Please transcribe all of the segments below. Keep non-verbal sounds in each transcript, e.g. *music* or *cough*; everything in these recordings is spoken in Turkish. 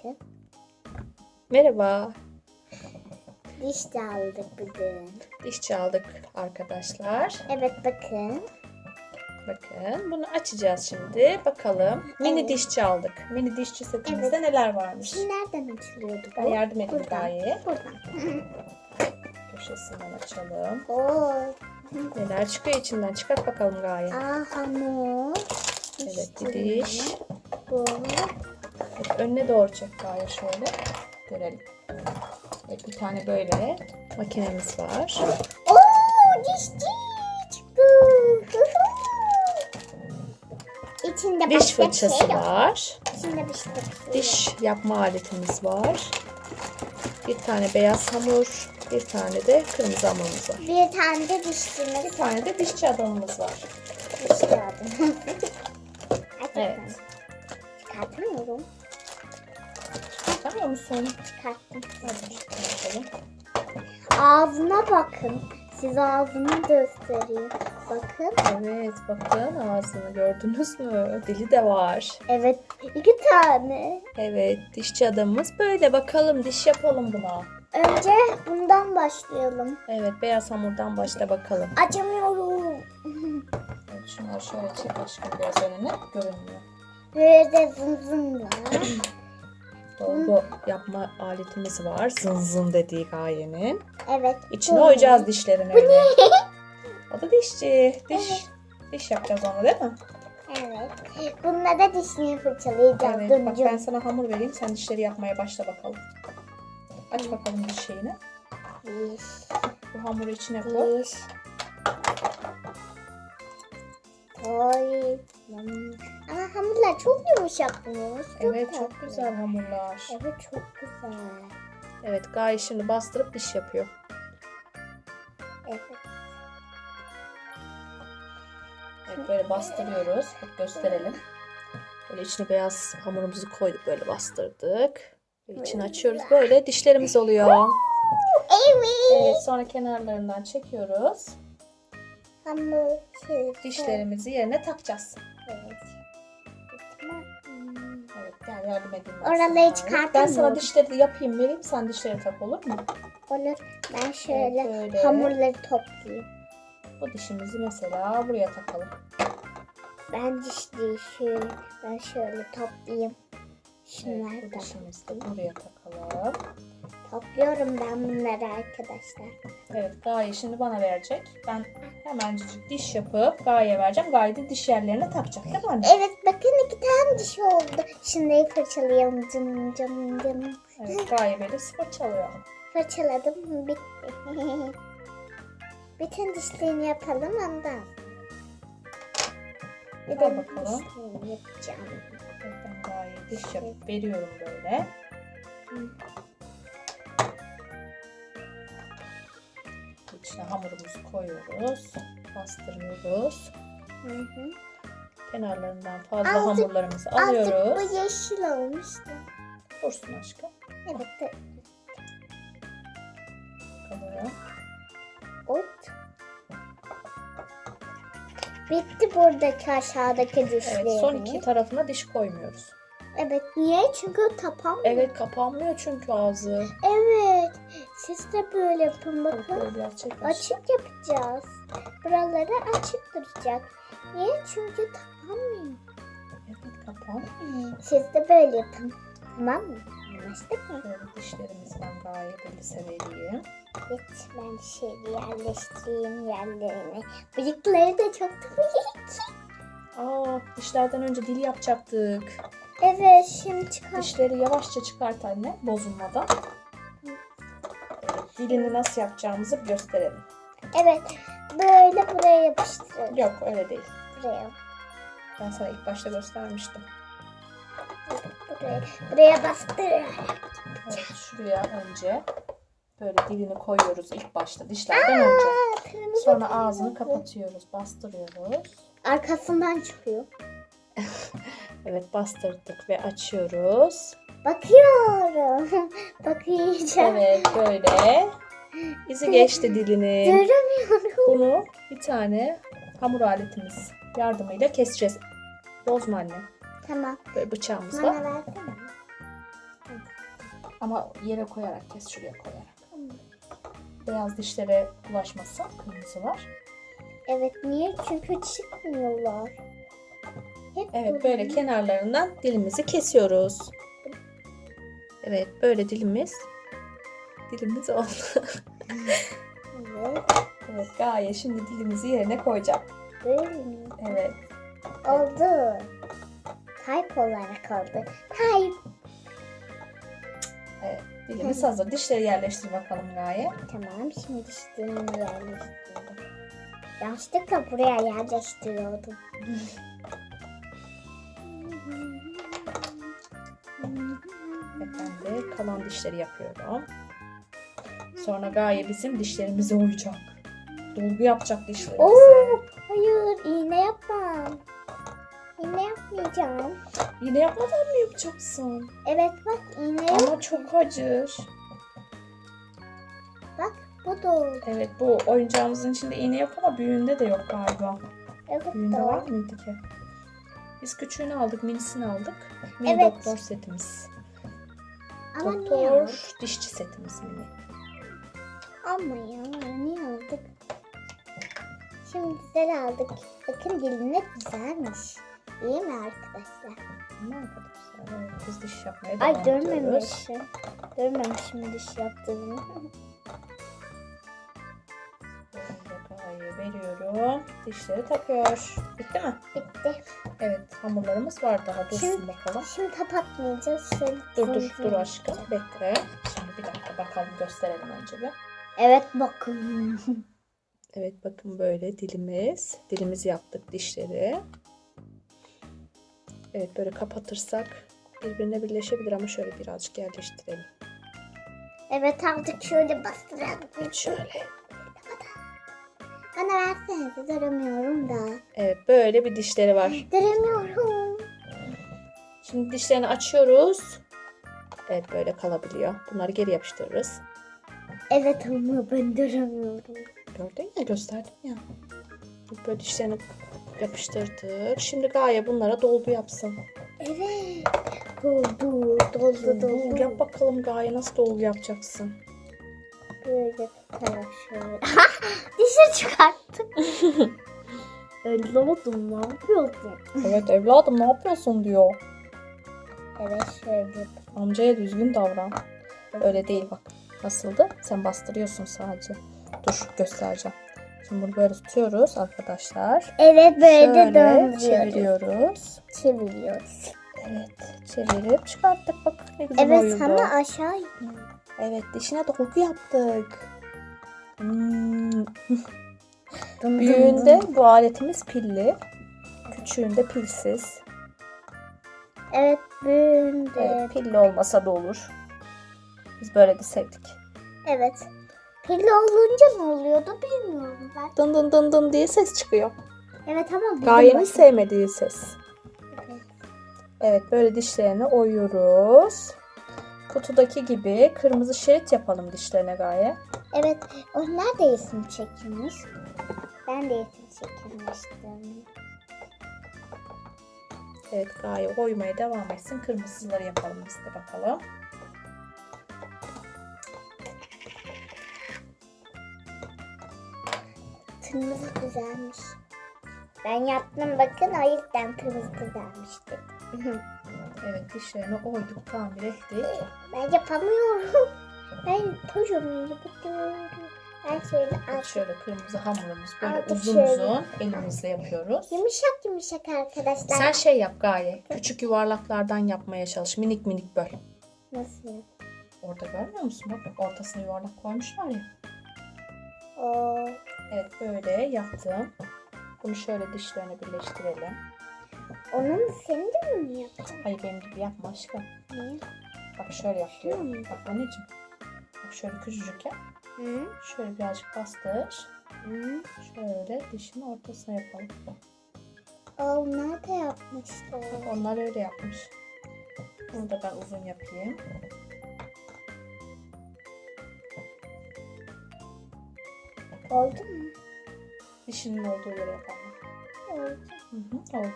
bakın. Merhaba. Diş de aldık bugün. Diş çaldık arkadaşlar. Evet bakın. Bakın bunu açacağız şimdi. Bakalım. Mini Evet. diş çaldık. Mini dişçi setimizde neler varmış? Şimdi nereden açılıyordu bu? Ben yardım edeyim Buradan. Gaye'ye. Buradan. *laughs* Köşesinden açalım. Oo. Neler çıkıyor içinden? Çıkart bakalım Gaye. Aa hamur. Evet bir diş. Bu. Önüne doğru çek Gaye şöyle. Görelim. Evet, bir tane böyle makinemiz var. Oo dişçi çıktı. İçinde Diş başka fırçası şey yok. var. İçinde bir şey yok. Diş yapma aletimiz var. Bir tane beyaz hamur, bir tane de kırmızı hamurumuz var. Bir tane de Bir dişçimiz tane de dişçi adamımız var. diş kağıdı. *laughs* Evet. Çıkartamıyorum. Çıkartamıyor musun? Çıkarttım. Hadi çıkartalım. Ağzına bakın. Size ağzını göstereyim. Bakın. Evet bakın ağzını gördünüz mü? Dili de var. Evet. iki tane. Evet dişçi adamımız böyle. Bakalım diş yapalım buna. Önce bundan başlayalım. Evet beyaz hamurdan başla bakalım. Açamıyorum. Evet, şunları şöyle çek aşkım biraz önüne. Görünmüyor. Böyle var. *clears throat* Dolgu yapma aletimiz var. Zın zın dediği gayenin. Evet. İçine bu. oyacağız dişlerini öyle. *laughs* O da dişçi. Diş. Diş yapacağız onu değil mi? Evet. Bununla da dişini fırçalayacağım. Evet. Bak ben sana hamur vereyim. Sen dişleri yapmaya başla bakalım. Aç bakalım diş şeyini. Diş. Bu hamuru içine koy. Diş. Toy. Hmm. Ama hamurlar çok yumuşakmış. Evet tatlı. çok güzel hamurlar. Evet çok güzel. Evet Gaye şimdi bastırıp diş yapıyor. Evet. Evet böyle bastırıyoruz. Bak gösterelim. Böyle içine beyaz hamurumuzu koyduk böyle bastırdık. Ve içini açıyoruz. Böyle dişlerimiz oluyor. Evet. Evet sonra kenarlarından çekiyoruz. Hamur. Şey, Dişlerimizi yerine takacağız. Yardım edeyim. ben Oraları sana Gaye. çıkartamıyorum. Ben sana dişleri de yapayım vereyim. Sen dişleri tak olur mu? Olur. Ben şöyle böyle. hamurları toplayayım. Bu dişimizi mesela buraya takalım. Ben dişliği şöyle, ben şöyle toplayayım. Şunları Evet, bu da dişimizi de buraya takalım. topluyorum ben bunları arkadaşlar. Evet Gaye şimdi bana verecek. Ben hemencik diş yapıp Gaye'ye vereceğim. Gaye de diş yerlerine takacak değil mi anne? Evet bakın iki tane diş oldu. Şimdi fırçalayalım cım cım cım. Evet Gaye böyle fırçalıyor. Fırçaladım bitti. Bütün dişlerini yapalım ondan. Bir de bakalım. dişlerini yapacağım. Ben Gaye'ye diş yapıp veriyorum böyle. İçine hamurumuzu koyuyoruz. Bastırıyoruz. Hı hı. Kenarlarından fazla Aldık- hamurlarımızı alıyoruz. bu yeşil olmuştu. Dursun aşkım. Evet. de- Bakalım. Ot. Bitti buradaki aşağıdaki dişleri. Evet, son iki tarafına diş koymuyoruz. Evet niye? Çünkü tapan. Evet kapanmıyor çünkü ağzı. Evet. Siz de böyle yapın Bak bakın. Açık yapacağız. Buraları açık duracak. Niye? Çünkü tapanmıyor. Evet kapanmıyor. Siz de böyle yapın. Tamam mı? Anlaştık mı? Şöyle dişlerimizden gayet elise vereyim. Evet. Ben şöyle yerleştireyim yerlerine. Bıyıkları da çok büyük. Aa dişlerden önce dil yapacaktık. Evet şimdi çıkar. Dişleri yavaşça çıkart anne bozulmadan. Dilini nasıl yapacağımızı gösterelim. Evet. Böyle buraya yapıştırın. Yok öyle değil. Buraya. Ben sana ilk başta göstermiştim. Buraya. Buraya bastır. Evet, şuraya önce böyle dilini koyuyoruz ilk başta dişlerden önce. Kırmızı Sonra kırmızı. ağzını kapatıyoruz, bastırıyoruz. Arkasından çıkıyor. *laughs* Evet bastırdık ve açıyoruz. Bakıyorum. *laughs* Bakacağım. Evet böyle. İzi geçti dilinin. Göremiyorum. Bunu bir tane hamur aletimiz yardımıyla keseceğiz. Bozma anne. Tamam. Böyle bıçağımız Bana versene. Ama yere koyarak kes şuraya koyarak. Beyaz dişlere bulaşmasın. Kırmızılar. Evet niye? Çünkü çıkmıyorlar. Hep Evet böyle kenarlarından dilimizi kesiyoruz. Evet böyle dilimiz dilimiz oldu. Evet. evet Gaye şimdi dilimizi yerine koyacak. Böyle mi? Evet. Oldu. Type olarak oldu. Type. evet. Dilimiz hazır. Dişleri yerleştir bakalım Gaye. Tamam şimdi dişlerimi yerleştirdim. Yanlışlıkla buraya yerleştiriyordum. *laughs* Ben de kalan dişleri yapıyorum. Sonra Gaye bizim dişlerimizi oyacak. Dolgu yapacak dişlerimizi. Oo, hayır iğne yapmam. İğne yapmayacağım. Yine yapmadan mı yapacaksın? Evet bak iğne. Ama çok acır. Bak bu da oldu. Evet bu oyuncağımızın içinde iğne yok ama büyüğünde de yok galiba. Evet Büyüğünde doğru. var mıydı ki? Biz küçüğünü aldık, minisini aldık. Mini Evet. doktor setimiz. Ama niye doktor dişçi setimiz mini. Ama ya niye aldık? Şimdi güzel aldık. Bakın diline güzelmiş. İyi mi arkadaşlar? Ama arkadaşlar evet, biz diş yapmaya devam Ay ediyoruz. görmemişim. Görmemişim diş yaptığımı. *laughs* Gaye veriyorum. Dişleri takıyor. Bitti mi? Bitti. Evet hamurlarımız var daha dursun Şimdi- bakalım. Şimdi kapatmayacağız. Şöyle Dur dur dur aşkım bekle. Şimdi bir dakika bakalım gösterelim önce bir. Evet bakın. *laughs* Evet bakın böyle dilimiz. Dilimizi yaptık dişleri. Evet böyle kapatırsak birbirine birleşebilir ama şöyle birazcık yerleştirelim. Evet artık şöyle bastıralım. Şöyle. Bana versenize duramıyorum da. Evet böyle bir dişleri var. Duramıyorum. Şimdi dişlerini açıyoruz. Evet böyle kalabiliyor. Bunları geri yapıştırırız. Evet ama ben duramıyorum. Gördün ya gösterdim ya. Böyle dişlerini yapıştırdık. Şimdi Gaye bunlara dolgu yapsın. Evet. Doldu, doldu, doldu. Yap bakalım Gaye nasıl dolgu yapacaksın? Böyle tutarak şöyle. *laughs* Dişi çıkarttık. *laughs* Evladım ne yapıyorsun? Evet evladım ne yapıyorsun diyor. Evet şöyle. Amcaya düzgün davran. Öyle değil bak. Nasıldı? Sen bastırıyorsun sadece. Dur göstereceğim. Şimdi bunu böyle tutuyoruz arkadaşlar. Evet böyle Şöyle döndürüyoruz. çeviriyoruz. Çeviriyoruz. Evet çevirip çıkarttık bak ne güzel Evet oyuldu. sana aşağı iniyor. Evet dişine dolgu yaptık. Hmm. Büyüğünde bu aletimiz pilli. Küçüğünde pilsiz. Evet büyüğünde. Evet, pilli olmasa da olur. Biz böyle de sevdik. Evet. Pilli olunca ne oluyordu bilmiyorum ben. Dın dın dın dın diye ses çıkıyor. Evet ama Gayenin başımız- sevmediği ses. Evet. Evet böyle dişlerini oyuyoruz. Kutudaki gibi kırmızı şerit yapalım dişlerine Gaye. Evet. Onlar da isim çekilmiş. Ben de isim çekilmiştim. Evet Gaye oymaya devam etsin. Kırmızıları yapalım biz de bakalım. Kırmızı güzelmiş. Ben yaptım bakın o yüzden kırmızı güzelmişti. *laughs* Evet dişlerini oyduk tamir ettik. ben yapamıyorum. *laughs* Ben kocaman yapıyorum. Ben şöyle Evet, aç. şöyle kırmızı hamurumuz böyle Artık uzun şöyle. uzun elimizle yapıyoruz. Yumuşak yumuşak arkadaşlar. Sen şey yap Gaye. Küçük yuvarlaklardan yapmaya çalış. Minik minik böl. Nasıl? Orada görmüyor musun? Bak ortasına yuvarlak koymuşlar ya. Oo. Evet böyle yaptım. Bunu şöyle dişlerine birleştirelim. Onun senin de mi yaptın? Hayır benim gibi yapma aşkım. Niye? Bak şöyle yap diyorum. Hmm. Bak anneciğim. Bak şöyle küçücük yap. Hı? Şöyle birazcık bastır. Hı? Şöyle dişin ortasına yapalım. Onlar da yapmışlar. Onlar öyle yapmış. Bunu da ben uzun yapayım. Oldu mu? Dişinin olduğu yere yapalım. Oldu. Hı hı, oldu.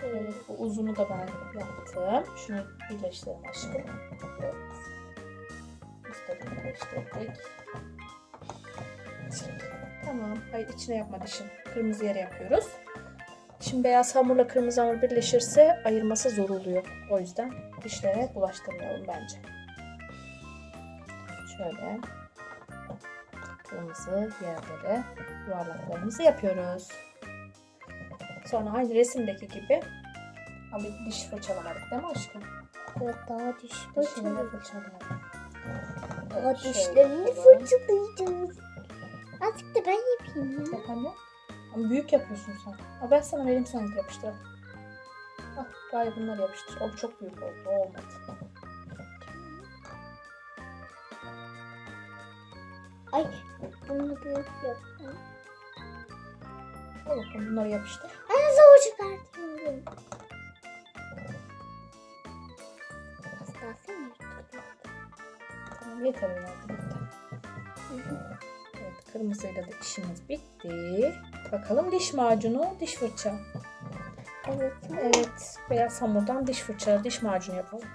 Şöyle. Evet, bu uzunu da ben yaptım. Şunu birleştirelim aşkım. Üstleri birleştirdik. Tamam. Hayır içine yapma dişin. Kırmızı yere yapıyoruz. Şimdi beyaz hamurla kırmızı hamur birleşirse ayırması zor oluyor. O yüzden dişlere bulaştırmayalım bence. Şöyle kırmızı yerlere yuvarlaklarımızı yapıyoruz. Sonra aynı resimdeki gibi ama diş fırçalamadık değil mi aşkım? Evet daha diş Evet, şöyle dişlerini fırçalayacağız. Azıcık da ben yapayım ya. Yap anne. Ama büyük yapıyorsun sen. Ama ben sana vereyim sen yapıştır. Ah, gayet bunları yapıştır. O çok büyük oldu. O olmadı. Ay bunu büyük yapayım. Al bakalım bunları yapıştır. Zor çıkartıyorum. Daha sen. Tamam yeter herhalde. Bitti. Evet kırmızıyla da işimiz bitti. Bakalım diş macunu, diş fırça. Evet. Evet beyaz hamurdan diş fırça, diş macunu yapalım.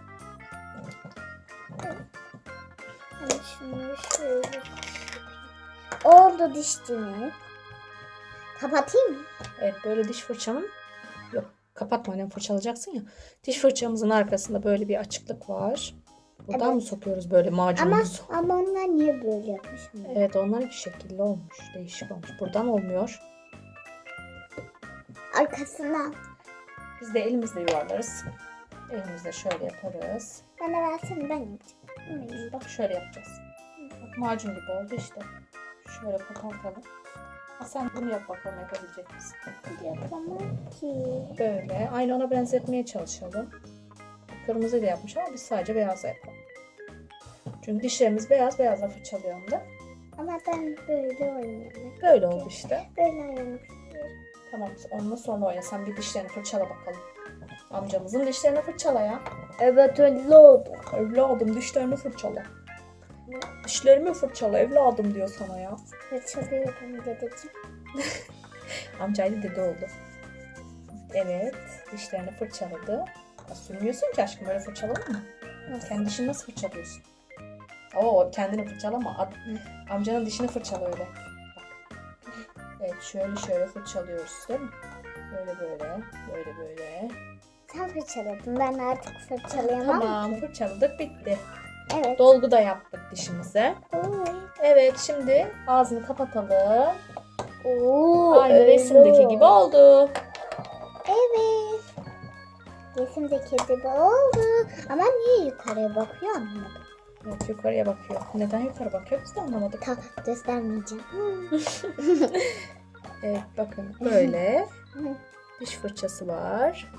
Şunu şöyle yapayım. Oldu dişçimi. Kapatayım mı? Evet böyle diş fırçanın yok kapatma annem fırçalayacaksın ya. Diş fırçamızın arkasında böyle bir açıklık var. Buradan Evet. mı sokuyoruz böyle Ama macunumuzu? ama onlar niye böyle yapmışım? Evet onlar bir şekilde olmuş. Değişik olmuş. Buradan olmuyor. Arkasına. Biz de elimizle yuvarlarız. Elimizle şöyle yaparız. Bana versene ben yapacağım. Bak şöyle yapacağız. Bak macun gibi oldu işte. Şöyle kopartalım. Sen bunu yap bakalım yapabilecek misin? Yapamam ki. Böyle. Aynı ona benzetmeye çalışalım. Kırmızı da yapmış ama biz sadece beyazla yapalım. Çünkü dişlerimiz beyaz, beyazla fırçalayalım da. Ama ben böyle oynayayım. Böyle oldu işte. Böyle oynamak istiyorum. Tamam onunla sonra oyna. Sen bir dişlerini fırçala bakalım. Amcamızın dişlerini fırçala ya. Evet öyle oldu. Evladım dişlerini fırçala. Dişlerimi fırçala evladım diyor sana ya. Fırçalıyorum dedeciğim. *laughs* Amcayla dede oldu. Evet dişlerini fırçaladı. Ya, sürmüyorsun ki aşkım öyle fırçaladın mı? Kendi dişini nasıl fırçalıyorsun? Oo kendini fırçalama. Ad- amcanın dişini fırçala öyle. Bak. Evet şöyle şöyle fırçalıyoruz değil mi? Böyle böyle, böyle böyle. Sen fırçaladın. Ben artık fırçalayamam Tamam ki. fırçaladık bitti. Evet. Dolgu da yaptık dişimize. Oo. Evet şimdi ağzını kapatalım. Oo, Aynı öyle resimdeki gibi oldu. Evet. Resimdeki gibi oldu. Ama niye yukarıya bakıyor anlamadım. Evet yukarıya bakıyor. Neden yukarı bakıyor biz de anlamadık. Ta göstermeyeceğim. *laughs* *laughs* Evet bakın böyle diş fırçası var.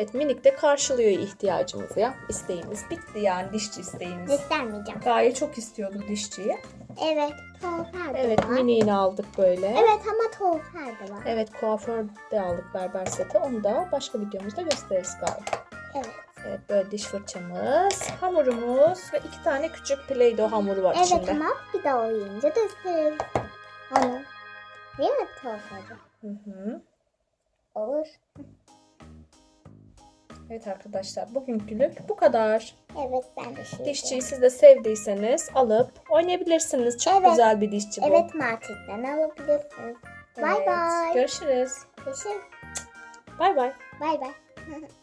Evet minik de karşılıyor ihtiyacımızı ya. İsteğimiz bitti yani dişçi isteğimiz. göstermeyeceğim. Gaye çok istiyordu dişçiyi. Evet. Tofer de Evet var. miniğini aldık böyle. Evet ama tofer de var. Evet kuaför de aldık berber seti. Onu da başka videomuzda gösteririz Gaye. Evet. Evet böyle diş fırçamız, hamurumuz ve iki tane küçük Play-Doh hamuru var Evet içinde. tamam. Bir daha oyunca gösteririz. Onu. Değil mi tofer? Hı hı. Olur. Evet arkadaşlar bugünkülük bu kadar. Evet ben de şey. Dişçiyi siz de sevdiyseniz alıp oynayabilirsiniz. Çok Evet. güzel bir dişçi bu. Evet marketten alabilirsiniz. Bay Evet. bay. Görüşürüz. Görüşürüz. Bay bay. Bay bay. *laughs*